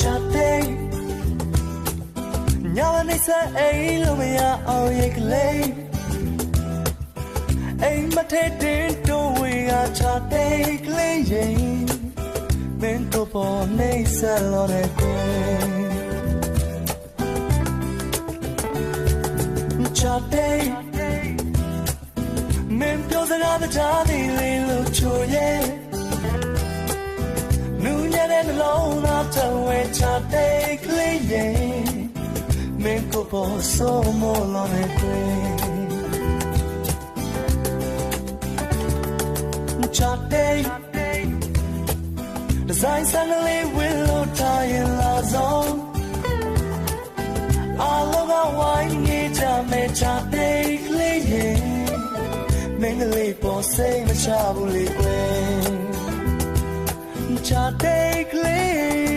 Chate ညာနေစအိမ်လို့မရအောင်ရိတ်ကလေးအိမ်မထဲတင်တိုးဝေကချတဲ့ကလေးရင်မင်းတို့ပေါ်နေဆက်လို့တဲ့ကွယ်ချတဲ့မင်းပြောစကားတရားသေးလေးလို့ချိုရဲ့နူးညံ့တဲ့နှလုံး po so mo lo me kwe Chate Design suddenly will tie in la zone All of our wine ni cha me cha te le ye Mengale po se me cha bu le kwe. Chate le